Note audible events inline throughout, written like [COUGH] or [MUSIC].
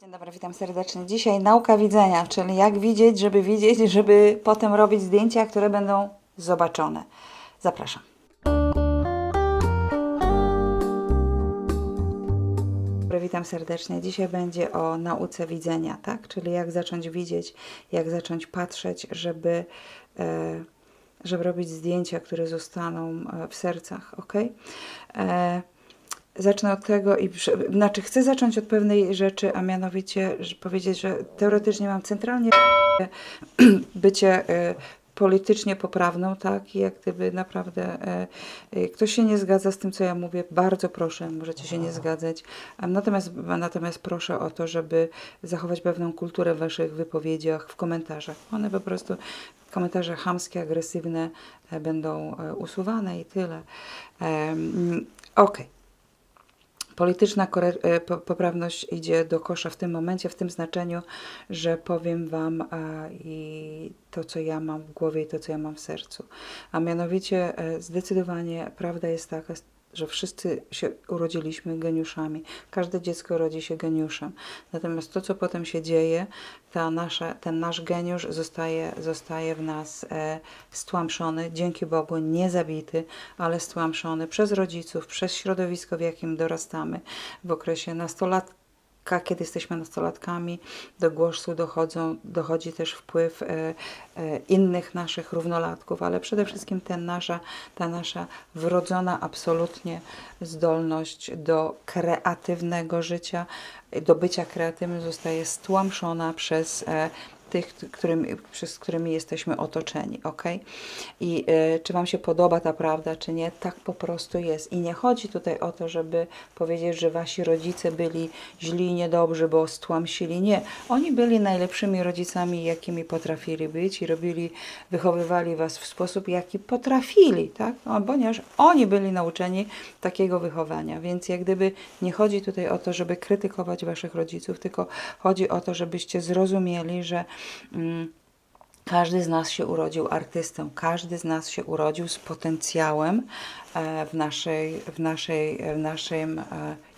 Dzień dobry, witam serdecznie. Dzisiaj nauka widzenia, czyli jak widzieć, żeby widzieć, żeby potem robić zdjęcia, które będą zobaczone. Zapraszam. Dobry, witam serdecznie. Dzisiaj będzie o nauce widzenia, tak? Czyli jak zacząć widzieć, jak zacząć patrzeć, żeby, e, żeby robić zdjęcia, które zostaną e, w sercach, ok? E, Zacznę od tego i znaczy chcę zacząć od pewnej rzeczy, a mianowicie że powiedzieć, że teoretycznie mam centralnie [CLEARS THROAT] bycie e, politycznie poprawną, tak, i jak gdyby naprawdę e, e, ktoś się nie zgadza z tym, co ja mówię, bardzo proszę, możecie się nie zgadzać. Natomiast, natomiast proszę o to, żeby zachować pewną kulturę w waszych wypowiedziach, w komentarzach. One po prostu, komentarze chamskie, agresywne e, będą e, usuwane i tyle. Em, Okej. Polityczna e, po- poprawność idzie do kosza w tym momencie, w tym znaczeniu, że powiem Wam i to, co ja mam w głowie i to, co ja mam w sercu. A mianowicie e, zdecydowanie prawda jest taka, że wszyscy się urodziliśmy geniuszami. Każde dziecko rodzi się geniuszem. Natomiast to, co potem się dzieje, ta nasza, ten nasz geniusz zostaje, zostaje w nas e, stłamszony, dzięki Bogu nie zabity, ale stłamszony przez rodziców, przez środowisko, w jakim dorastamy w okresie nastolatka, kiedy jesteśmy nastolatkami, do głosu dochodzą, dochodzi też wpływ e, e, innych naszych równolatków, ale przede wszystkim ten nasza, ta nasza wrodzona absolutnie zdolność do kreatywnego życia, do bycia kreatywnym zostaje stłamszona przez e, tych, którymi, przez którymi jesteśmy otoczeni, ok? I e, czy Wam się podoba ta prawda, czy nie, tak po prostu jest. I nie chodzi tutaj o to, żeby powiedzieć, że Wasi rodzice byli źli niedobrzy, bo stłamsili. Nie. Oni byli najlepszymi rodzicami, jakimi potrafili być i robili, wychowywali Was w sposób, jaki potrafili, tak? No, ponieważ oni byli nauczeni takiego wychowania, więc jak gdyby nie chodzi tutaj o to, żeby krytykować Waszych rodziców, tylko chodzi o to, żebyście zrozumieli, że każdy z nas się urodził artystą, każdy z nas się urodził z potencjałem e, w, naszej, w, naszej, w naszym e,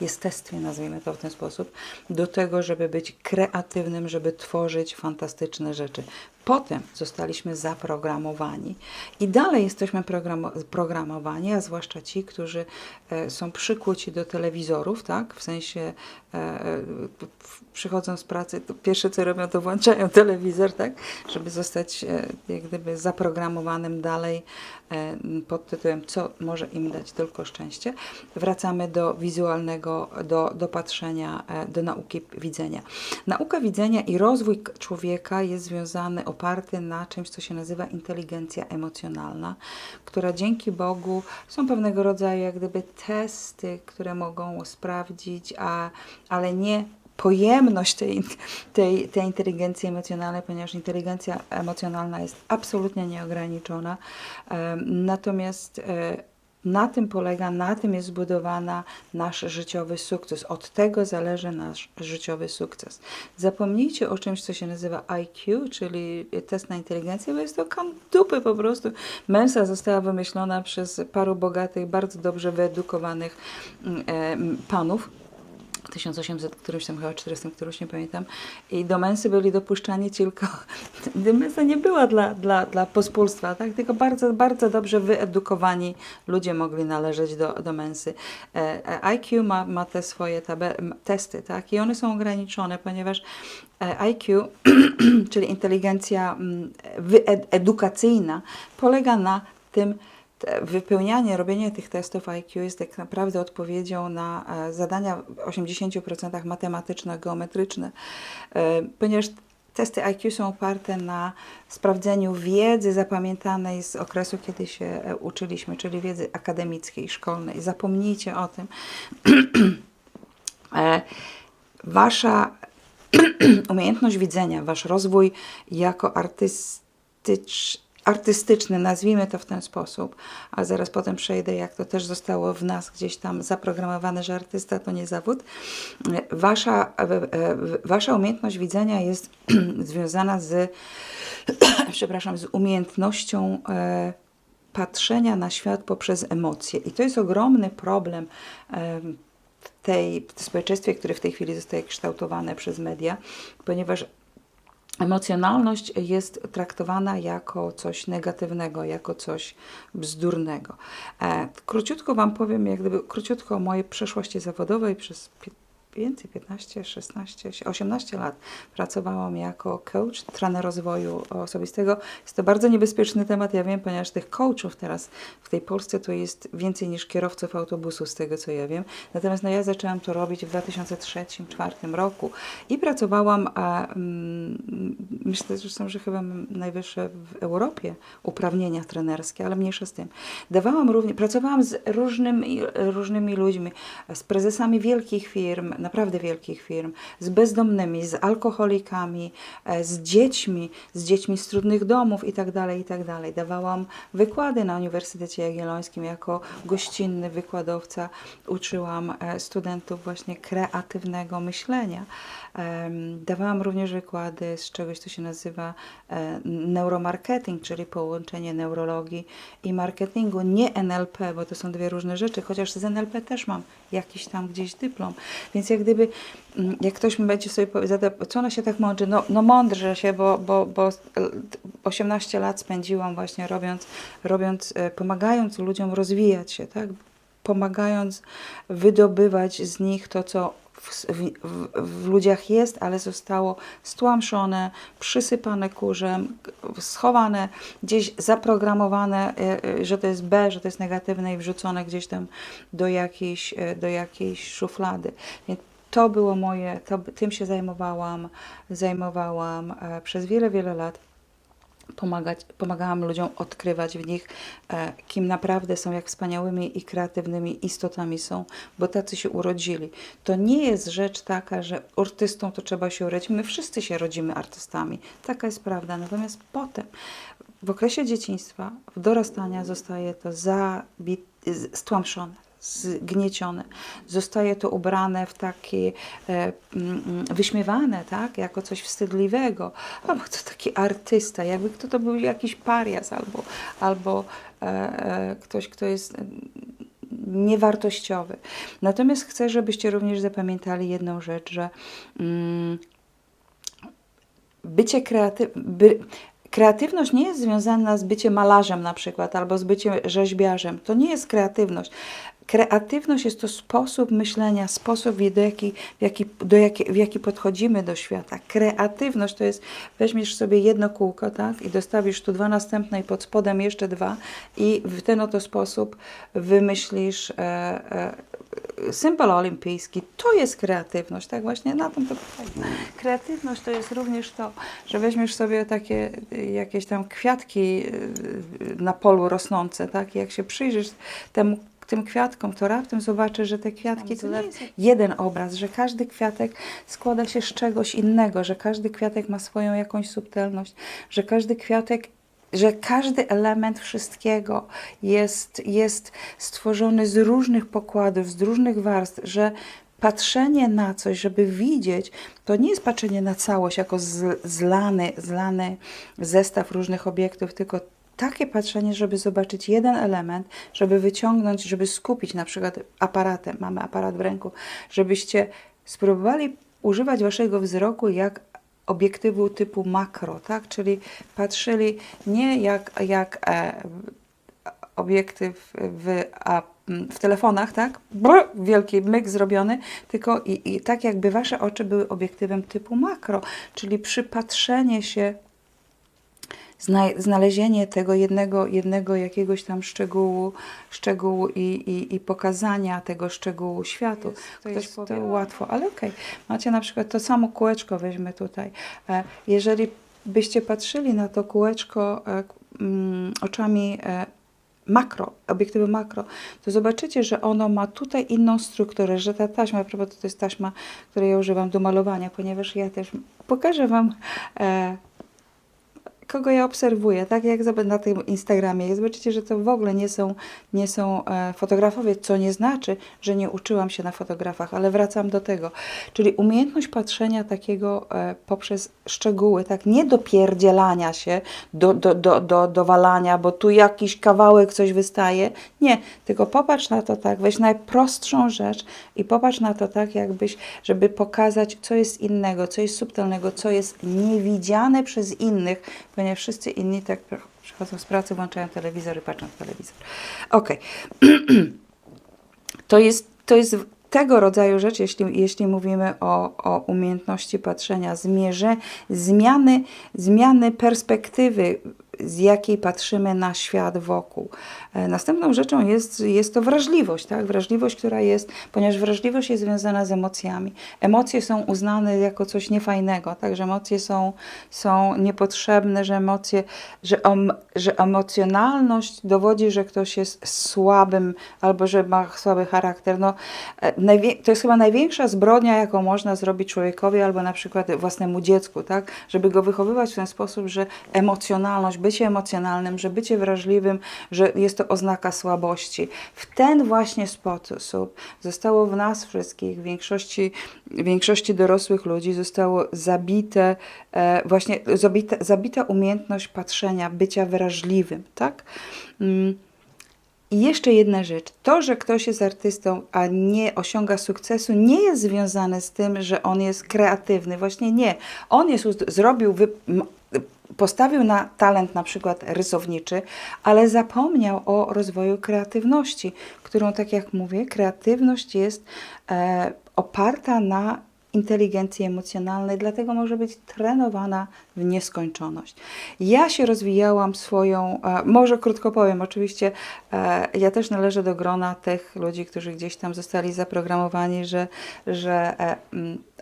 jestestwie, nazwijmy to w ten sposób, do tego, żeby być kreatywnym, żeby tworzyć fantastyczne rzeczy. Potem zostaliśmy zaprogramowani i dalej jesteśmy programo- programowani, a zwłaszcza ci, którzy e, są przykuci do telewizorów, tak? W sensie e, przychodzą z pracy, to pierwsze co robią, to włączają telewizor, tak? Żeby zostać e, jak gdyby zaprogramowanym dalej pod tytułem co może im dać tylko szczęście. Wracamy do wizualnego, do, do patrzenia, do nauki widzenia. Nauka widzenia i rozwój człowieka jest związany, oparty na czymś, co się nazywa inteligencja emocjonalna, która dzięki Bogu są pewnego rodzaju jak gdyby testy, które mogą sprawdzić, a, ale nie pojemność tej, tej, tej inteligencji emocjonalnej, ponieważ inteligencja emocjonalna jest absolutnie nieograniczona. Natomiast e, na tym polega, na tym jest zbudowany nasz życiowy sukces. Od tego zależy nasz życiowy sukces. Zapomnijcie o czymś, co się nazywa IQ, czyli test na inteligencję, bo jest to kan dupy po prostu. Mensa została wymyślona przez paru bogatych, bardzo dobrze wyedukowanych mm, em, panów. W 1800 którymś tam chyba 400 którymś nie pamiętam i do mensy byli dopuszczani tylko [LAUGHS] mensa nie była dla, dla, dla pospólstwa, tak? tylko bardzo, bardzo dobrze wyedukowani ludzie mogli należeć do, do mensy. E, e, IQ ma, ma te swoje tabe, testy tak? i one są ograniczone, ponieważ e, IQ, [CLEARS THROAT] czyli inteligencja mm, wyed- edukacyjna polega na tym, wypełnianie, robienie tych testów IQ jest tak naprawdę odpowiedzią na e, zadania w 80% matematyczno-geometryczne, e, ponieważ testy IQ są oparte na sprawdzeniu wiedzy zapamiętanej z okresu, kiedy się e, uczyliśmy, czyli wiedzy akademickiej, szkolnej. Zapomnijcie o tym. [CLEARS THROAT] Wasza [CLEARS THROAT] umiejętność widzenia, wasz rozwój jako artystycz, artystyczny, nazwijmy to w ten sposób, a zaraz potem przejdę, jak to też zostało w nas gdzieś tam zaprogramowane, że artysta to nie zawód. Wasza, e, e, wasza umiejętność widzenia jest [CLEARS THROAT] związana z, [CLEARS THROAT] przepraszam, z umiejętnością e, patrzenia na świat poprzez emocje. I to jest ogromny problem. em, w tej społeczeństwie, które w tej chwili zostaje kształtowane przez media, ponieważ emocjonalność jest traktowana jako coś negatywnego, jako coś bzdurnego. E, króciutko Wam powiem, jak gdyby króciutko o mojej przeszłości zawodowej przez więcej, 15, 16, 18 lat pracowałam jako coach, trener rozwoju osobistego. Jest to bardzo niebezpieczny temat, ja wiem, ponieważ tych coachów teraz w tej Polsce to jest więcej niż kierowców autobusu, z tego co ja wiem. Natomiast no, ja zaczęłam to robić w 2003-2004 roku i pracowałam, a, mm, myślę zresztą, że chyba najwyższe w Europie uprawnienia trenerskie, ale mniejsza z tym. Dawałam również, pracowałam z różnymi, różnymi ludźmi, z prezesami wielkich firm, naprawdę wielkich firm, z bezdomnymi, z alkoholikami, e, z dziećmi, z dziećmi z trudnych domów itd., itd. Dawałam wykłady na Uniwersytecie Jagiellońskim jako gościnny wykładowca. Uczyłam e, studentów właśnie kreatywnego myślenia. Dawałam również wykłady z czegoś, co się nazywa e, neuromarketing, czyli połączenie neurologii i marketingu, nie NLP, bo to są dwie różne rzeczy, chociaż z NLP też mam jakiś tam gdzieś dyplom. Więc jak gdyby, mm, jak ktoś mi będzie sobie powie- zada, co ona się tak mądrzy? No, no mądrze się, bo, bo, bo 18 lat spędziłam właśnie robiąc, robiąc, e, pomagając ludziom rozwijać się, tak? Pomagając wydobywać z nich to, co w, w, w, ludziach jest, ale zostało stłamszone, przysypane kurzem, schowane, gdzieś zaprogramowane, e, e, że to jest B, że to jest negatywne i wrzucone gdzieś tam do jakiejś, e, do jakiejś szuflady. Więc to było moje, to, tym się zajmowałam, zajmowałam przez wiele, wiele lat pomagać, pomagałam ludziom odkrywać w nich, e, kim naprawdę są, jak wspaniałymi i kreatywnymi istotami są, bo tacy się urodzili. To nie jest rzecz taka, że artystą to trzeba się urodzić. My wszyscy się rodzimy artystami. Taka jest prawda. Natomiast potem, w okresie dzieciństwa, w dorastania zostaje to zabi- z- stłamszone zgniecione. Zostaje to ubrane w takie e, mm, wyśmiewane, tak, jako coś wstydliwego. Albo to taki artysta, jakby kto to był jakiś parias, albo, albo e, e, ktoś, kto jest mm, niewartościowy. Natomiast chcę, żebyście również zapamiętali jedną rzecz, że mm, bycie kreatywnym, by, kreatywność nie jest związana z byciem malarzem na przykład, albo z byciem rzeźbiarzem. To nie jest kreatywność. Kreatywność jest to sposób myślenia, sposób, w jaki, w jaki, do jaki, w jaki podchodzimy do świata. Kreatywność to jest, weźmiesz sobie jedno kółko, tak, i dostawisz tu dwa następne i pod spodem jeszcze dwa i w ten oto sposób wymyślisz e, e, symbol olimpijski. To jest kreatywność, tak właśnie na tym to polega. Kreatywność to jest również to, że weźmiesz sobie takie jakieś tam kwiatki y, na polu rosnące, tak, i jak się przyjrzysz temu tym kwiatkom, to raptem zobaczysz, że te kwiatki to nie jest jeden obraz, że każdy kwiatek składa się z czegoś innego, że każdy kwiatek ma swoją jakąś subtelność, że każdy kwiatek że każdy element wszystkiego jest, jest stworzony z różnych pokładów, z różnych warstw, że patrzenie na coś, żeby widzieć, to nie jest patrzenie na całość jako z, zlany, zlany zestaw różnych obiektów, tylko takie patrzenie, żeby zobaczyć jeden element, żeby wyciągnąć, żeby skupić na przykład aparatem, mamy aparat w ręku, żebyście spróbowali używać waszego wzroku jak obiektywu typu makro, tak? Czyli patrzyli nie jak, jak e, obiektyw w, a, w telefonach, tak? Brr, wielki myk zrobiony, tylko i, i tak jakby wasze oczy były obiektywem typu makro, czyli przypatrzenie się znalezienie tego jednego, jednego jakiegoś tam szczegółu, szczegółu i, i, i pokazania tego szczegółu światu. to Ktoś jest powie, to- łatwo, ale okej. Macie na przykład to samo kółeczko, weźmy tutaj. E, Jeżeli byście patrzyli na to kółeczko e, mm, oczami e, makro, obiektywu makro, to zobaczycie, że ono ma tutaj inną strukturę, że ta taśma, prawda, to jest taśma, której ja używam do malowania, ponieważ ja też pokażę Wam kogo ja obserwuję, tak jak na tym Instagramie, zobaczycie, że to w ogóle nie są, nie są e, fotografowie, co nie znaczy, że nie uczyłam się na fotografach, ale wracam do tego. Czyli umiejętność patrzenia takiego e, poprzez szczegóły, tak, nie dopierdzielania się, do, do, do, do, dowalania, bo tu jakiś kawałek coś wystaje. Nie, tylko popatrz na to tak, weź najprostszą rzecz i popatrz na to tak, jakbyś, żeby pokazać, co jest innego, co jest subtelnego, co jest niewidziane przez innych, ponieważ wszyscy inni tak przychodzą z pracy, włączają telewizor i patrzą w telewizor. Okej. [CLEARS THROAT] To jest, to jest tego rodzaju rzecz, jeśli, jeśli mówimy o, o umiejętności patrzenia, zmierze, zmiany, zmiany perspektywy, z jakiej patrzymy na świat wokół. E, Następną rzeczą jest, jest to wrażliwość, tak? Wrażliwość, która jest, ponieważ wrażliwość jest związana z emocjami. Emocje są uznane jako coś niefajnego, tak? Że emocje są, są niepotrzebne, że emocje, że, om, że emocjonalność dowodzi, że ktoś jest słabym albo że ma słaby charakter. No, e, to jest chyba największa zbrodnia, jaką można zrobić człowiekowi albo na przykład własnemu dziecku, tak? Żeby go wychowywać w ten sposób, że emocjonalność, bycie emocjonalnym, że bycie wrażliwym, że jest to oznaka słabości. W ten właśnie sposób zostało w nas wszystkich, w większości, w większości dorosłych ludzi zostało zabite, e, właśnie zabita, zabita umiejętność patrzenia, bycia wrażliwym, tak? Mm. I jeszcze jedna rzecz. To, że ktoś jest artystą, a nie osiąga sukcesu, nie jest związane z tym, że on jest kreatywny. Właśnie nie. On jest, zrobił, wy, postawił na talent na przykład rysowniczy, ale zapomniał o rozwoju kreatywności, którą, tak jak mówię, kreatywność jest e, oparta na inteligencji emocjonalnej, dlatego może być trenowana w nieskończoność. Ja się rozwijałam swoją, e, może krótko powiem, oczywiście e, ja też należę do grona tych ludzi, którzy gdzieś tam zostali zaprogramowani, że, że e,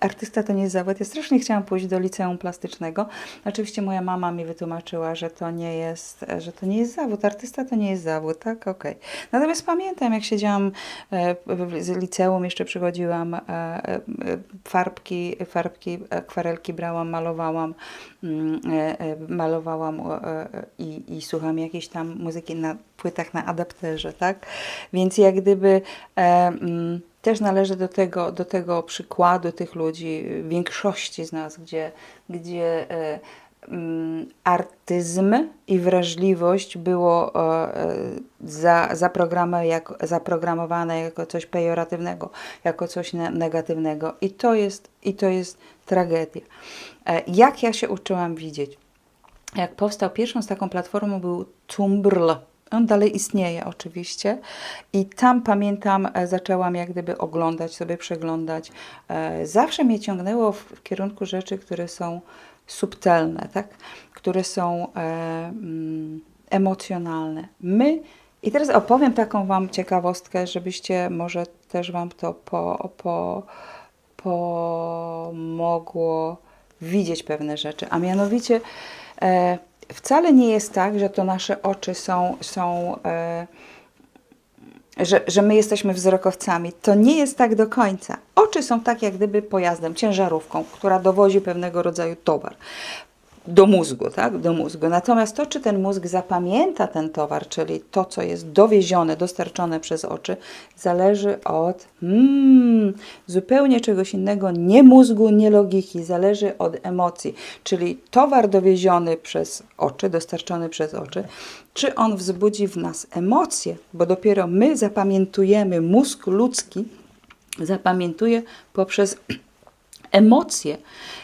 artysta to nie jest zawód. Ja strasznie chciałam pójść do liceum plastycznego. Oczywiście moja mama mi wytłumaczyła, że to nie jest, że to nie jest zawód. Artysta to nie jest zawód, tak? Okej. Natomiast pamiętam, jak siedziałam w liceum, jeszcze przychodziłam, farbki, farbki, akwarelki brałam, malowałam, malowałam e, e, i, i słucham jakiejś tam muzyki na płytach na adapterze, tak? Więc jak gdyby e, mm, też należy do tego, do tego przykładu tych ludzi, większości z nas, gdzie, gdzie e, mm, artyzm i wrażliwość było e, e, za, zaprogramy, jak, zaprogramowane jako coś pejoratywnego, jako coś ne, negatywnego. I to jest, i to jest tragedia. E, jak ja się uczyłam widzieć? jak powstał pierwszą z taką platformą był Tumblr. On dalej istnieje oczywiście i tam pamiętam zaczęłam jak gdyby oglądać sobie, przeglądać. Zawsze mnie ciągnęło w kierunku rzeczy, które są subtelne, tak? które są e, mm, emocjonalne. My, i teraz opowiem taką Wam ciekawostkę, żebyście może też Wam to po, po, pomogło widzieć pewne rzeczy, a mianowicie e, wcale nie jest tak, że to nasze oczy są, są e, że, że my jesteśmy wzrokowcami. To nie jest tak do końca. Oczy są tak jak gdyby pojazdem, ciężarówką, która dowozi pewnego rodzaju towar do mózgu, tak? Do mózgu. Natomiast to, czy ten mózg zapamięta ten towar, czyli to, co jest dowiezione, dostarczone przez oczy, zależy od mm, zupełnie czegoś innego, nie mózgu, nie logiki, zależy od emocji. Czyli towar dowieziony przez oczy, dostarczony przez oczy, czy on wzbudzi w nas emocje, bo dopiero my zapamiętujemy, mózg ludzki zapamiętuje poprzez emocje.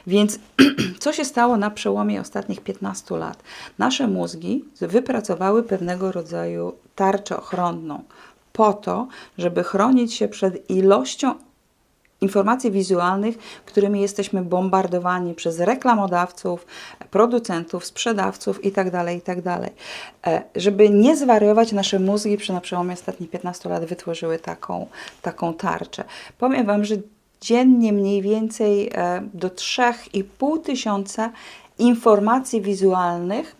Więc [CLEARS THROAT] co się stało na przełomie ostatnich 15 lat? Nasze mózgi wypracowały pewnego rodzaju tarczę ochronną po to, żeby chronić się przed ilością informacji wizualnych, którymi jesteśmy bombardowani przez reklamodawców, producentów, sprzedawców itd., itd. E, Żeby nie zwariować, nasze mózgi przy na przełomie ostatnich 15 lat wytworzyły taką, taką tarczę. Powiem Wam, że dziennie mniej więcej e, do 3,5 tysiąca informacji wizualnych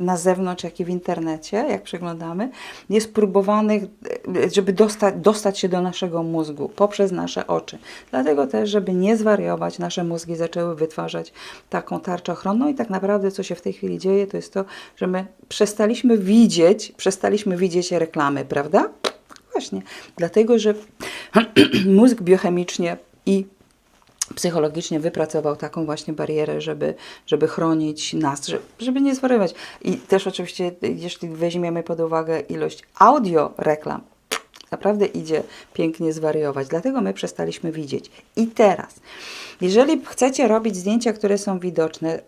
na zewnątrz, jak i w internecie, jak przeglądamy, jest próbowanych, e, żeby dostać, dostać się do naszego mózgu poprzez nasze oczy. Dlatego też, żeby nie zwariować, nasze mózgi zaczęły wytwarzać taką tarczę ochronną i tak naprawdę co się w tej chwili dzieje, to jest to, że my przestaliśmy widzieć, przestaliśmy widzieć reklamy, prawda? Właśnie, dlatego, że [CLEARS THROAT] mózg biochemicznie i psychologicznie wypracował taką właśnie barierę, żeby, żeby chronić nas, żeby, nie zwariować. I też oczywiście, jeśli weźmiemy pod uwagę ilość audio reklam, naprawdę idzie pięknie zwariować. Dlatego my przestaliśmy widzieć. I teraz, jeżeli chcecie robić zdjęcia, które są widoczne,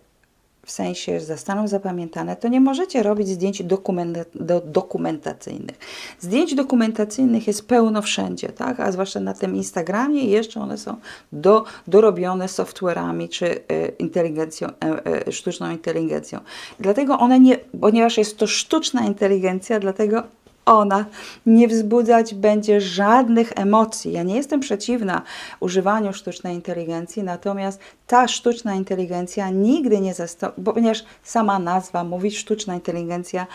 w sensie zostaną zapamiętane, to nie możecie robić zdjęć dokumenta do, dokumentacyjnych. Zdjęć dokumentacyjnych jest pełno wszędzie, tak? a zwłaszcza na tym Instagramie i jeszcze one są do, dorobione software'ami czy y, inteligencją, y, y, sztuczną inteligencją. Dlatego one nie, ponieważ jest to sztuczna inteligencja, dlatego ona nie wzbudzać będzie żadnych emocji. Ja nie jestem przeciwna używaniu sztucznej inteligencji, natomiast ta sztuczna inteligencja nigdy nie zastąpi, ponieważ sama nazwa mówi sztuczna inteligencja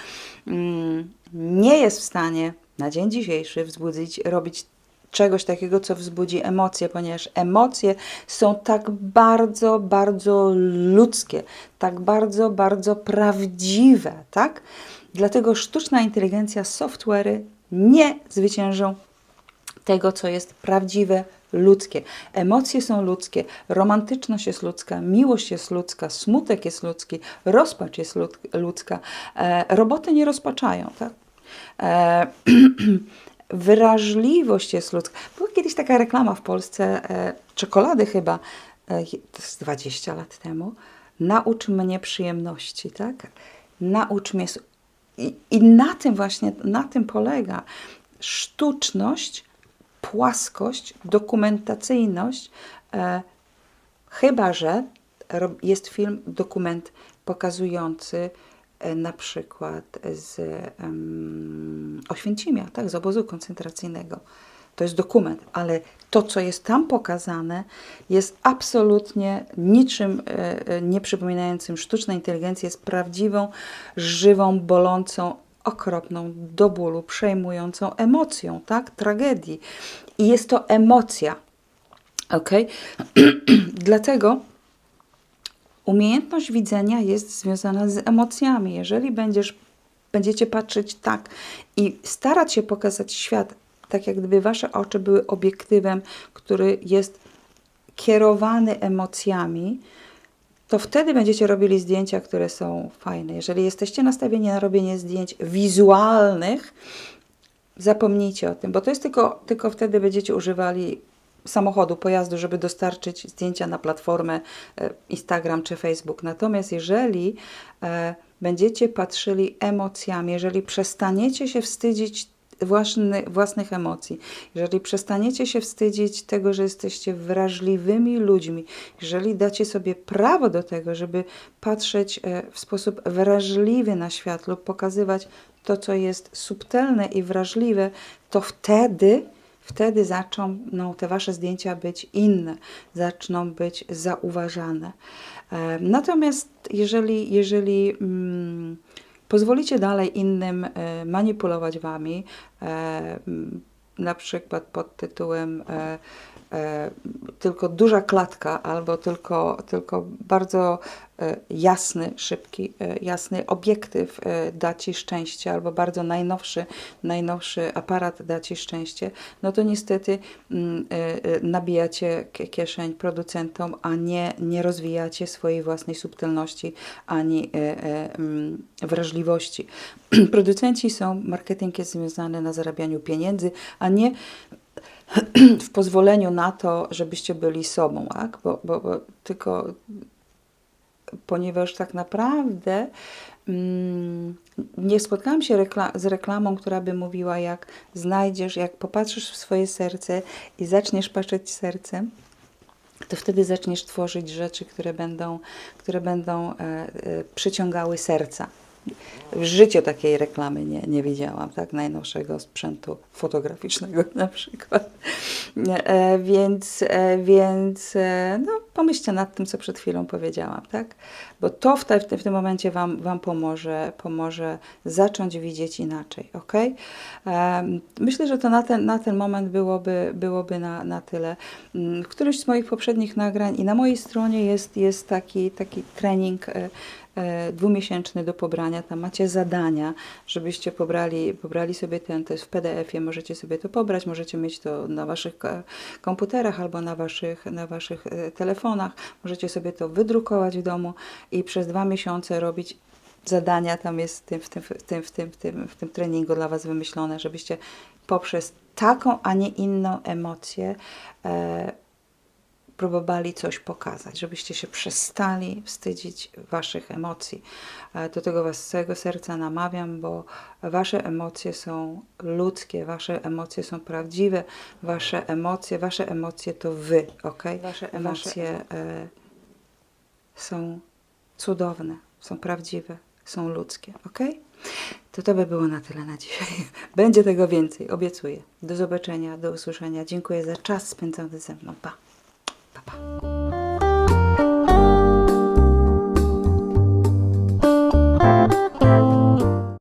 mm, nie jest w stanie na dzień dzisiejszy wzbudzić, robić czegoś takiego, co wzbudzi emocje, ponieważ emocje są tak bardzo, bardzo ludzkie, tak bardzo, bardzo prawdziwe, tak? Dlatego sztuczna inteligencja, software'y nie zwyciężą tego, co jest prawdziwe, ludzkie. Emocje są ludzkie, romantyczność jest ludzka, miłość jest ludzka, smutek jest ludzki, rozpacz jest ludzka. E, roboty nie rozpaczają, tak? E, [CLEARS THROAT] wrażliwość jest ludzka. Była kiedyś taka reklama w Polsce, e, czekolady chyba, e, to jest 20 lat temu. Naucz mnie przyjemności, tak? Naucz mnie i, na tym właśnie, na tym polega sztuczność, płaskość, dokumentacyjność, e, chyba że jest film, dokument pokazujący e, na przykład z um, Oświęcimia, tak, z obozu koncentracyjnego. To jest dokument, ale to, co jest tam pokazane, jest absolutnie niczym e, e, nie przypominającym sztucznej inteligencji, jest prawdziwą, żywą, bolącą, okropną, do bólu, przejmującą emocją, tak? Tragedii. I jest to emocja. Ok? [CLEARS THROAT] Dlatego umiejętność widzenia jest związana z emocjami. Jeżeli będziesz, będziecie patrzeć tak i starać się pokazać świat tak jak gdyby wasze oczy były obiektywem, który jest kierowany emocjami, to wtedy będziecie robili zdjęcia, które są fajne. Jeżeli jesteście nastawieni na robienie zdjęć wizualnych, zapomnijcie o tym, bo to jest tylko, tylko wtedy będziecie używali samochodu, pojazdu, żeby dostarczyć zdjęcia na platformę e, Instagram czy Facebook. Natomiast jeżeli e, będziecie patrzyli emocjami, jeżeli przestaniecie się wstydzić własny, własnych emocji, jeżeli przestaniecie się wstydzić tego, że jesteście wrażliwymi ludźmi, jeżeli dacie sobie prawo do tego, żeby patrzeć e, w sposób wrażliwy na świat lub pokazywać to, co jest subtelne i wrażliwe, to wtedy wtedy zaczną te wasze zdjęcia być inne, zaczną być zauważane. E, natomiast jeżeli, jeżeli mm, pozwolicie dalej innym e, manipulować wami, e, na przykład pod tytułem e, tylko duża klatka albo tylko, tylko bardzo e, jasny, szybki, e, jasny obiektyw e, da Ci szczęście albo bardzo najnowszy, najnowszy aparat da Ci szczęście, no to niestety mm, e, e, nabijacie kieszeń producentom, a nie, nie rozwijacie swojej własnej subtelności ani e, e, mm, wrażliwości. [CLEARS THROAT] Producenci są, marketing jest związany na zarabianiu pieniędzy, a nie w pozwoleniu na to, żebyście byli sobą, tak? bo, bo, bo tylko ponieważ tak naprawdę mm, nie spotkałam się rekla z reklamą, która by mówiła, jak znajdziesz, jak popatrzysz w swoje serce i zaczniesz patrzeć sercem, to wtedy zaczniesz tworzyć rzeczy, które będą, które będą e, e, przyciągały serca. W życiu takiej reklamy nie, nie widziałam, tak? Najnowszego sprzętu fotograficznego [LAUGHS] na przykład. E, więc, e, więc e, no, pomyślcie nad tym, co przed chwilą powiedziałam, tak? Bo to w, te, w, tym- w tym momencie Wam, wam pomoże, pomoże zacząć widzieć inaczej, ok? Em, Myślę, że to na ten, na ten moment byłoby, byłoby na, na tyle. Mm, W którymś z moich poprzednich nagrań i na mojej stronie jest, jest taki, taki trening e, e, dwumiesięczny do pobrania. Tam macie zadania, żebyście pobrali, pobrali sobie ten, to jest w PDF-ie, możecie sobie to pobrać, możecie mieć to na waszych ko- komputerach albo na waszych, na waszych e, telefonach, możecie sobie to wydrukować w domu i przez dwa miesiące robić zadania, tam jest w tym, w tym, w tym, w tym, w tym, w tym treningu dla was wymyślone, żebyście poprzez taką, a nie inną emocję e, próbowali coś pokazać, żebyście się przestali wstydzić waszych emocji. E, Do tego was z całego serca namawiam, bo wasze emocje są ludzkie, wasze emocje są prawdziwe, wasze emocje, wasze emocje to wy, ok? Wasze emocje e, są cudowne, są prawdziwe, są ludzkie, ok? To to by było na tyle na dzisiaj. [LAUGHS] Będzie tego więcej, obiecuję. Do zobaczenia, do usłyszenia. Dziękuję za czas spędzony ze mną. Pa. Pa, pa.